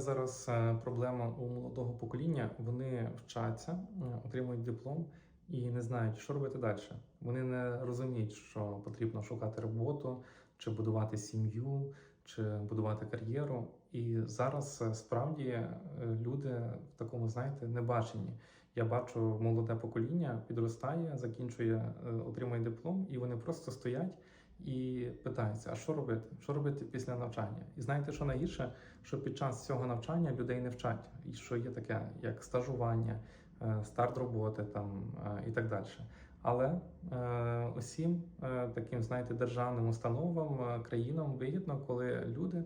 зараз е, проблема у молодого покоління? Вони вчаться, е, отримують диплом і не знають, що робити далі. Вони не розуміють, що потрібно шукати роботу, чи будувати сім'ю, чи будувати кар'єру. І зараз е, справді люди в такому, знаєте, небаченні. Я бачу молоде покоління підростає, закінчує, отримує диплом, і вони просто стоять і питаються, а що робити? Що робити після навчання? І знаєте, що найгірше, що під час цього навчання людей не вчать, і що є таке, як стажування, е, старт роботи там е, і так далі. Але е, усім е, таким, знаєте, державним установам, е, країнам вигідно, коли люди,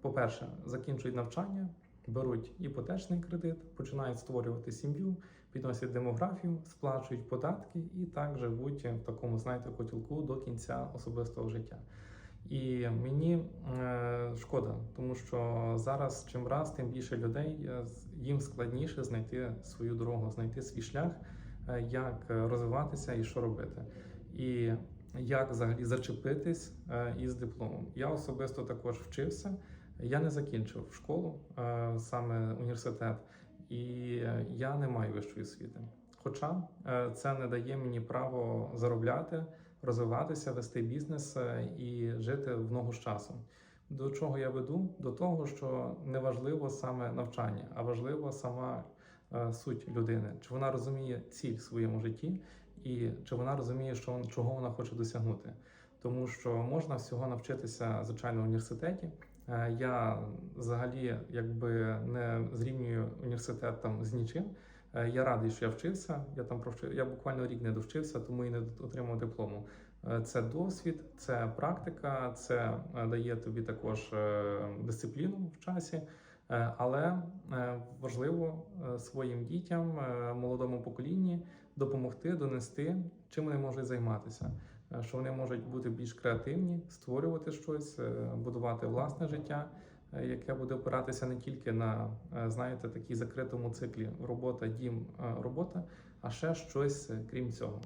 по-перше, закінчують навчання, беруть іпотечний кредит, починають створювати сім'ю, підносять демографію, сплачують податки і так живуть в такому, знаєте, котілку до кінця особистого життя. І мені е, шкода, тому що зараз чим раз, тим більше людей е, їм складніше знайти свою дорогу, знайти свій шлях, е, як розвиватися і що робити. І як взагалі зачепитись е, із дипломом. Я особисто також вчився. Я не закінчив школу, саме університет, і е, я не маю вищої освіти. Хоча е, це не дає мені право заробляти, розвиватися, вести бізнес е, і жити в ногу з часом. До чого я веду? До того, що не важливо саме навчання, а важлива сама суть людини, чи вона розуміє ціль в своєму житті, і чи вона розуміє, що чого вона хоче досягнути. Тому що можна всього навчитися звичайно в університеті. Е, Я взагалі якби не зрівнюю університет там з нічим. Е, Я радий, що я вчився. Я там провчив. Я буквально рік не довчився, тому і не отримав диплому. Е, Це досвід, це практика, це дає тобі також дисципліну в часі. Але важливо своїм дітям, молодому поколінні допомогти донести, чим вони можуть займатися, що вони можуть бути більш креативні, створювати щось, е, будувати власне життя, е, яке буде опиратися не тільки на е, знаєте такій закритому циклі робота, дім, е, робота, а ще щось е, крім цього.